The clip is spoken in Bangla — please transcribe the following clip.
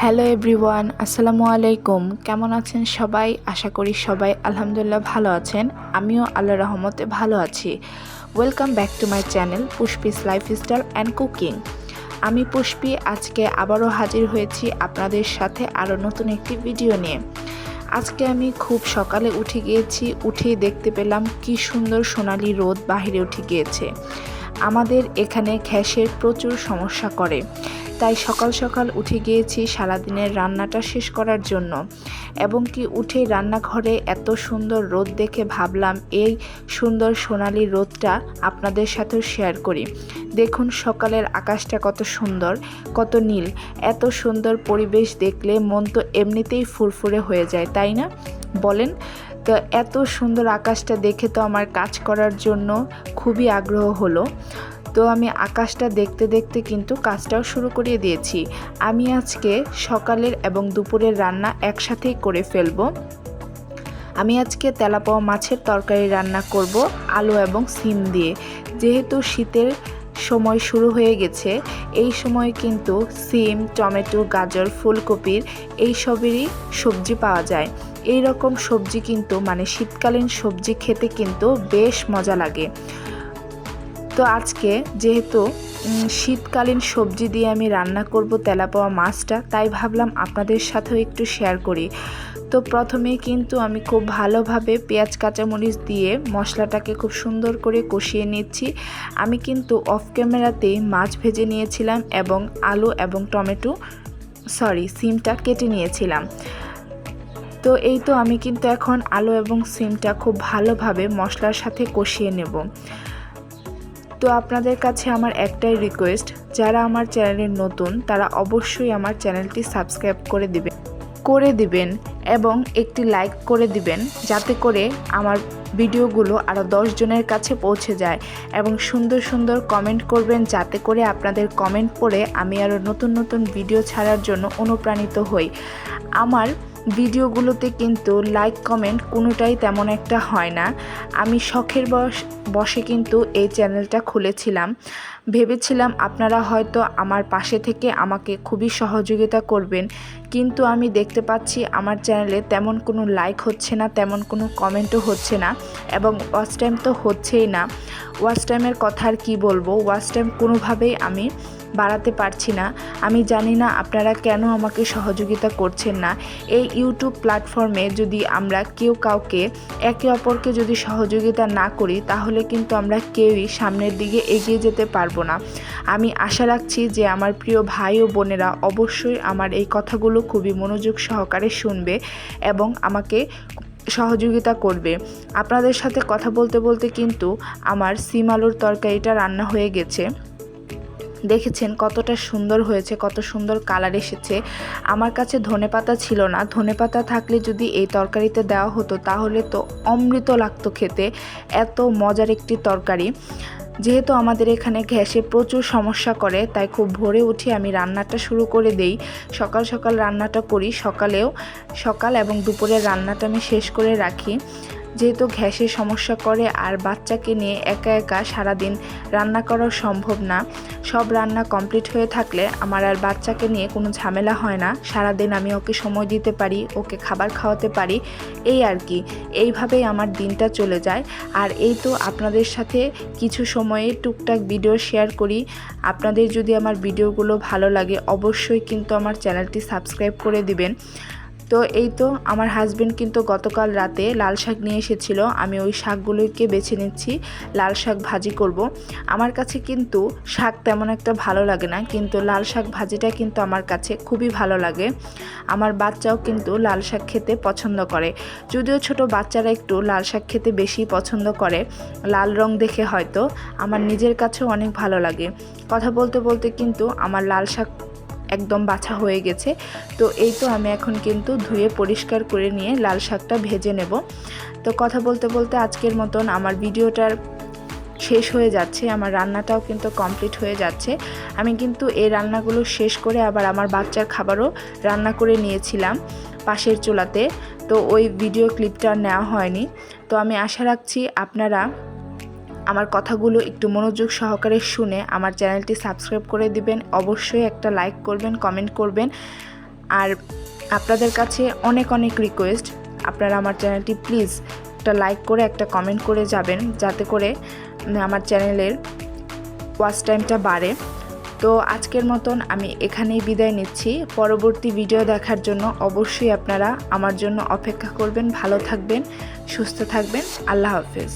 হ্যালো এভরিওয়ান আসসালামু আলাইকুম। কেমন আছেন সবাই? আশা করি সবাই আলহামদুলিল্লাহ ভালো আছেন। আমিও আল্লাহ রহমতে ভালো আছি। Welcome back to my channel Pushpi's lifestyle and cooking আমি পুষ্পি, আজকে আবারও হাজির হয়েছি আপনাদের সাথে আরও নতুন একটি ভিডিও নিয়ে। আজকে আমি খুব সকালে উঠে গিয়েছি, উঠেই দেখতে পেলাম কি সুন্দর সোনালি রোদ বাহিরে উঠে গিয়েছে। আমাদের এখানে গ্যাসের প্রচুর সমস্যা করে। তাই সকাল সকাল উঠে গিয়েছি সারাদিনের রান্নাটা শেষ করার জন্য। এবং কি উঠে রান্নাঘরে এত সুন্দর রোদ দেখে ভাবলাম, এই সুন্দর সোনালি রোদটা আপনাদের সাথেও শেয়ার করি। দেখুন সকালের আকাশটা কত সুন্দর, কত নীল। এত সুন্দর পরিবেশ দেখলে মন তো এমনিতেই ফুরফুরে হয়ে যায়, তাই না? বলেন, তো এত সুন্দর আকাশটা দেখে তো আমার কাজ করার জন্য খুবই আগ্রহ হলো। তো আমি আকাশটা দেখতে দেখতে কিন্তু কাজটাও শুরু করিয়ে দিয়েছি। আমি আজকে সকালের এবং দুপুরের রান্না একসাথেই করে ফেলব। আমি আজকে তেলাপাওয়া মাছের তরকারি রান্না করব আলু এবং সিম দিয়ে। যেহেতু শীতের সময় শুরু হয়ে গেছে, এই সময় কিন্তু সিম, টমেটো, গাজর, ফুলকপির এই সবেরই সবজি পাওয়া যায়। এই রকম সবজি কিন্তু মানে শীতকালীন সবজি খেতে কিন্তু বেশ মজা লাগে। তো আজকে যেহেতু শীতকালীন সবজি দিয়ে আমি রান্না করব তেলাপোয়া মাছটা, তাই ভাবলাম আপনাদের সাথেও একটু শেয়ার করি। তো প্রথমে কিন্তু আমি খুব ভালোভাবে পেঁয়াজ, কাঁচামরিচ দিয়ে মশলাটাকে খুব সুন্দর করে কষিয়ে নিচ্ছি। আমি কিন্তু অফ ক্যামেরাতেই মাছ ভেজে নিয়েছিলাম এবং আলু এবং টমেটো সরি সিমটা কেটে নিয়েছিলাম। তো এই তো আমি কিন্তু এখন আলু এবং সিমটা খুব ভালোভাবে মশলার সাথে কষিয়ে নেব। তো আপনাদের কাছে আমার একটাই রিকোয়েস্ট যারা আমার চ্যানেলের নতুন, তারা অবশ্যই আমার চ্যানেলটি সাবস্ক্রাইব করে দিবেন করে দিবেন এবং একটি লাইক করে দিবেন, যাতে করে আমার ভিডিওগুলো আরও জনের কাছে পৌঁছে যায় এবং সুন্দর সুন্দর কমেন্ট করবেন, যাতে করে আপনাদের কমেন্ট পড়ে আমি আরও নতুন নতুন ভিডিও ছাড়ার জন্য অনুপ্রাণিত হই। আমার ভিডিওগুলোতে কিন্তু লাইক কমেন্ট কোনোটাই তেমন একটা হয় না। আমি শখের বস বসে কিন্তু এই চ্যানেলটা খুলেছিলাম। ভেবেছিলাম আপনারা হয়তো আমার পাশে থেকে আমাকে খুবই সহযোগিতা করবেন। কিন্তু আমি দেখতে পাচ্ছি আমার চ্যানেলে তেমন কোনো লাইক হচ্ছে না, তেমন কোনো কমেন্টও হচ্ছে না এবং ওয়াচ টাইম তো হচ্ছেই না। ওয়াচ টাইমের কথা আর কী বলব? ওয়াচ টাইম কোনোভাবেই আমি বাড়াতে পারছি না। আমি জানি না আপনারা কেন আমাকে সহযোগিতা করছেন না। এই ইউটিউব প্ল্যাটফর্মে যদি আমরা কেউ কাউকে একে অপরকে যদি সহযোগিতা না করি, তাহলে কিন্তু আমরা কেউই সামনের দিকে এগিয়ে যেতে পারব না। আমি আশা রাখছি যে আমার প্রিয় ভাই ও বোনেরা অবশ্যই আমার এই কথাগুলো খুবই মনোযোগ সহকারে শুনবে এবং আমাকে সহযোগিতা করবে। আপনাদের সাথে কথা বলতে বলতে কিন্তু আমার সিম আলুর তরকারিটা রান্না হয়ে গেছে। দেখেছেন কতটা সুন্দর হয়েছে, কত সুন্দর কালার এসেছে। আমার কাছে ধনে পাতা ছিল না। ধনে পাতা থাকলে যদি এই তরকারিতে দেওয়া হতো, তাহলে তো অমৃত লাগতো খেতে। এত মজার একটি তরকারি। যেহেতু আমাদের এখানে গ্যাসে প্রচুর সমস্যা করে, তাই খুব ভোরে উঠে আমি রান্নাটা শুরু করে দেই। সকাল সকাল রান্নাটা করি, সকালেও সকাল এবং দুপুরের রান্নাটা আমি শেষ করে রাখি। যেহেতু গ্যাসের সমস্যা করে আর বাচ্চাকে নিয়ে একা একা সারাদিন রান্না করা সম্ভব না, সব রান্না কমপ্লিট হয়ে থাকলে আমার আর বাচ্চাকে নিয়ে কোনো ঝামেলা হয় না। সারাদিন আমি ওকে সময় দিতে পারি, ওকে খাবার খাওয়াতে পারি, এই আর কি। এইভাবেই আমার দিনটা চলে যায়। আর এই তো আপনাদের সাথে কিছু সময়ে টুকটাক ভিডিও শেয়ার করি। আপনাদের যদি আমার ভিডিওগুলো ভালো লাগে, অবশ্যই কিন্তু আমার চ্যানেলটি সাবস্ক্রাইব করে দিবেন। তো এই তো আমার হাজব্যান্ড কিন্তু গতকাল রাতে লাল শাক নিয়ে এসেছিল। আমি ওই শাকগুলোকে বেছে নিচ্ছি, লাল শাক ভাজি করব। আমার কাছে কিন্তু শাক তেমন একটা ভালো লাগে না, কিন্তু লাল শাক ভাজিটা কিন্তু আমার কাছে খুবই ভালো লাগে। আমার বাচ্চাও কিন্তু লাল শাক খেতে পছন্দ করে। যদিও ছোট বাচ্চারা একটু লাল শাক খেতে বেশি পছন্দ করে, লাল রং দেখে হয়তো আমার নিজের কাছেও অনেক ভালো লাগে। কথা বলতে বলতে কিন্তু আমার লাল শাক একদম বাছা হয়ে গেছে। তো এই তো আমি এখন কিন্তু ধুয়ে পরিষ্কার করে নিয়ে লাল শাকটা ভেজে নেব। তো কথা বলতে বলতে আজকের মতন আমার ভিডিওটার শেষ হয়ে যাচ্ছে। আমার রান্নাটাও কিন্তু কমপ্লিট হয়ে যাচ্ছে। আমি কিন্তু এই রান্নাগুলো শেষ করে আবার আমার বাচ্চার খাবারও রান্না করে নিয়েছিলাম পাশের চুলাতে। তো ওই ভিডিও ক্লিপটা নেওয়া হয়নি। তো আমি আশা রাখছি আপনারা আমার কথাগুলো একটু মনোযোগ সহকারে শুনে আমার চ্যানেলটি সাবস্ক্রাইব করে দিবেন। অবশ্যই একটা লাইক করবেন, কমেন্ট করবেন। আর আপনাদের কাছে অনেক অনেক রিকোয়েস্ট আপনারা আমার চ্যানেলটি প্লিজ একটা লাইক করে, একটা কমেন্ট করে যাবেন, যাতে করে আমার চ্যানেলের ওয়াচ টাইমটা বাড়ে। তো আজকের মতন আমি এখানেই বিদায় নিচ্ছি। পরবর্তী ভিডিও দেখার জন্য অবশ্যই আপনারা আমার জন্য অপেক্ষা করবেন। ভালো থাকবেন, সুস্থ থাকবেন। আল্লাহ হাফেজ।